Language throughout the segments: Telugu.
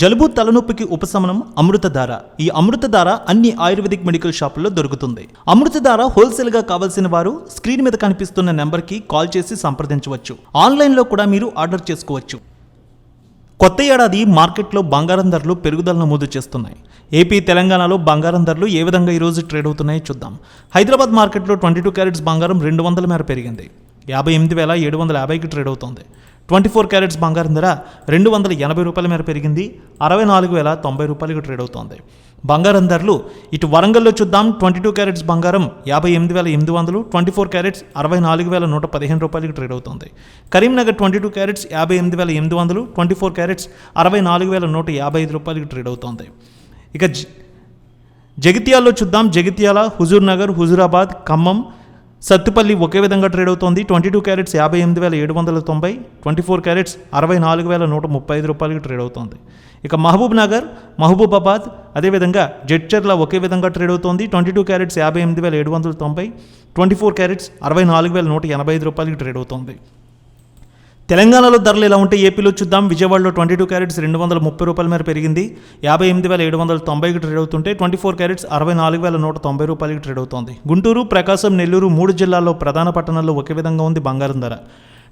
జలుబు తలనొప్పికి ఉపశమనం అమృతధార. ఈ అమృతధార అన్ని ఆయుర్వేదిక్ మెడికల్ షాపుల్లో దొరుకుతుంది. అమృతధార హోల్సేల్గా కావాల్సిన వారు స్క్రీన్ మీద కనిపిస్తున్న నెంబర్కి కాల్ చేసి సంప్రదించవచ్చు. ఆన్లైన్లో కూడా మీరు ఆర్డర్ చేసుకోవచ్చు. కొత్త ఏడాది మార్కెట్లో బంగారం ధరలు పెరుగుదల నమోదు చేస్తున్నాయి. ఏపీ తెలంగాణలో బంగారం ధరలు ఏ విధంగా ఈరోజు ట్రేడ్ అవుతున్నాయో చూద్దాం. హైదరాబాద్ మార్కెట్లో ట్వంటీ టూ క్యారెట్స్ బంగారం రెండు వందల మేర పెరిగింది. యాభై ఎనిమిది వేల ఏడు వందల యాభైకి ట్రేడ్ అవుతోంది. ట్వంటీ ఫోర్ క్యారెట్స్ బంగారం ధర రెండు వందల ఎనభై రూపాయల మేర పెరిగింది. అరవై నాలుగు వేల తొంభై రూపాయలకు ట్రేడ్ అవుతోంది. బంగారం ధరలు ఇటు వరంగల్లో చూద్దాం. ట్వంటీ టూ క్యారెట్స్ బంగారం యాభై ఎనిమిది వేల ఎనిమిది వందలు. ట్వంటీ ఫోర్ క్యారెట్స్ అరవై నాలుగు వేల నూట పదిహేను రూపాయలకి ట్రేడ్ అవుతుంది. కరీంనగర్ ట్వంటీ టూ క్యారెట్స్ యాభై ఎనిమిది వేల ఎనిమిది వందలు. ట్వంటీ ఫోర్ క్యారెట్స్ అరవై నాలుగు వేల నూట యాభై ఐదు రూపాయలకి ట్రేడ్ అవుతుంది. ఇక జ- జగిత్యాల్లో చూద్దాం. జగిత్యాల హుజూర్ నగర్ హుజూరాబాద్ ఖమ్మం సత్తుపల్లి ఒకే విధంగా ట్రేడ్ అవుతోంది. ట్వంటీ టూ క్యారెట్స్ యాభై ఎనిమిది వేల ఏడు వందల తొంభై ట్వంటీ ఫోర్ క్యారెట్స్ అరవై నాలుగు వేల నూట ముప్పై ఐదు రూపాయలకి ట్రేడ్ అవుతోంది. ఇక మహబూబ్ నగర్ మహబూబాబాద్ అదేవిధంగా జడ్చర్ల ఒకే విధంగా ట్రేడ్ అవుతోంది. ట్వంటీ టూ క్యారెట్స్ యాభై ఎనిమిది వేల ఏడు వందల తొంభై ట్వంటీ ఫోర్ క్యారెట్స్ అరవై నాలుగు వేల నూట ఎనభై ఐదు రూపాయలకి ట్రేడ్ అవుతోంది. తెలంగాణలో ధరలు ఎలా ఉంటే ఏపీలో చూద్దాం. విజయవాడలో ట్వంటీ టూ క్యారెట్స్ రెండు వందల ముప్పై రూపాయల మేర పెరిగింది. యాభై ఎనిమిది వేల ఏడు వందల తొంభైకి ట్రేడ్ అవుతుంటే ట్వంటీ ఫోర్ క్యారెట్స్ అరవై నాలుగు వేల నూట తొంభై రూపాయలకి ట్రేడ్ అవుతోంది. గుంటూరు ప్రకాశం నెల్లూరు మూడు జిల్లాల్లో ప్రధాన పట్టణాల్లో ఒకే విధంగా ఉంది బంగారం ధర.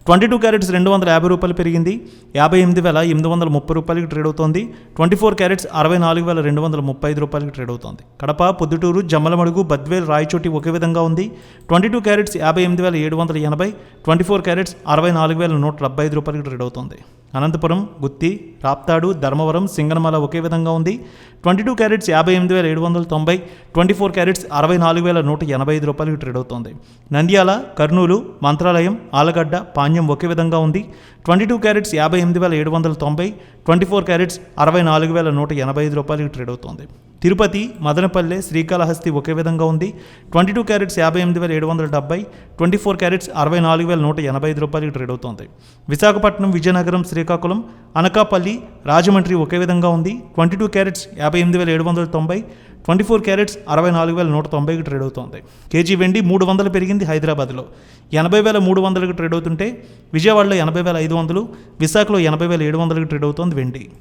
ట్వంటీ టూ క్యారెట్స్ రెండు వందల యాభై రూపాయలు పెరిగింది. యాభై ఎనిమిది వేల ఎనిమిది వందల ముప్పై రూపాయలకి ట్రేడ్ అవుతోంది. ట్వంటీ ఫోర్ క్యారెట్స్ అరవై నాలుగు వేల రెండు వందల ముప్పై ఐదు రూపాయలకి ట్రేడ్ అవుతోంది. కడప పొద్దుటూరు జమ్మలమడుగు బద్వేల్ రాయచోటి ఒకే విధంగా ఉంది. ట్వంటీ టూ క్యారెట్స్ యాభై ఎనిమిది వేల ఏడు వందల ఎనభై ట్వంటీ ఫోర్ క్యారెట్స్ అరవై నాలుగు వేల నూట డెబ్బై ఐదు రూపాయలకి ట్రేడ్ అవుతుంది. అనంతపురం గుత్తి రాప్తాడు ధర్మవరం సింగనమల ఒకే విధంగా ఉంది. ట్వంటీ టూ క్యారెట్స్ యాభై ఎనిమిది వేల ఏడు వందల తొంభై ట్వంటీ ఫోర్ క్యారెట్స్ అరవై నాలుగు వేల నూట ఎనభై ఐదు రూపాయలకి ట్రేడ్ అవుతుంది. నంద్యాల కర్నూలు మంత్రాలయం ఆలగడ్డ పాణ్యం ఒకే విధంగా ఉంది. ట్వంటీ టూ క్యారెట్స్ యాభై ఎనిమిది వేల ఏడు వందల తొంభై ట్వంటీ ఫోర్ క్యారెట్స్ అరవై నాలుగు వేల నూట ఎనభై ఐదు రూపాయలకి ట్రేడ్ అవుతుంది. తిరుపతి మదనపల్లె శ్రీకాళహస్తి ఒకే విధంగా ఉంది. ట్వంటీ టూ క్యారెట్స్ యాభై ఎనిమిది వేల ఏడు వందల డెబ్బై ట్వంటీ ఫోర్ క్యారెట్స్ అరవై నాలుగు వేల నూట ఎనభై ఐదు రూపాయలకి ట్రేడ్ అవుతుంది. విశాఖపట్నం విజయనగరం శ్రీకాకుళం అనకాపల్లి రాజమండ్రి ఒకే విధంగా ఉంది. ట్వంటీ టూ క్యారెట్స్ యాభై ఎనిమిది వేల ఏడు వందల తొంభై ట్వంటీ ఫోర్ క్యారెట్స్ అరవై నాలుగు వేల నూట తొంభైకి ట్రేడ్ అవుతుంది. కేజీ వెండి మూడు వందలు పెరిగింది హైదరాబాద్లో. ఎనభై వేల మూడు వందలకు ట్రేడ్ అవుతుంటే విజయవాడలో ఎనభై వేల ఐదు వందలు విశాఖలో ఎనభై వేల ఏడు వందలకు ట్రేడ్ అవుతోంది వెండి.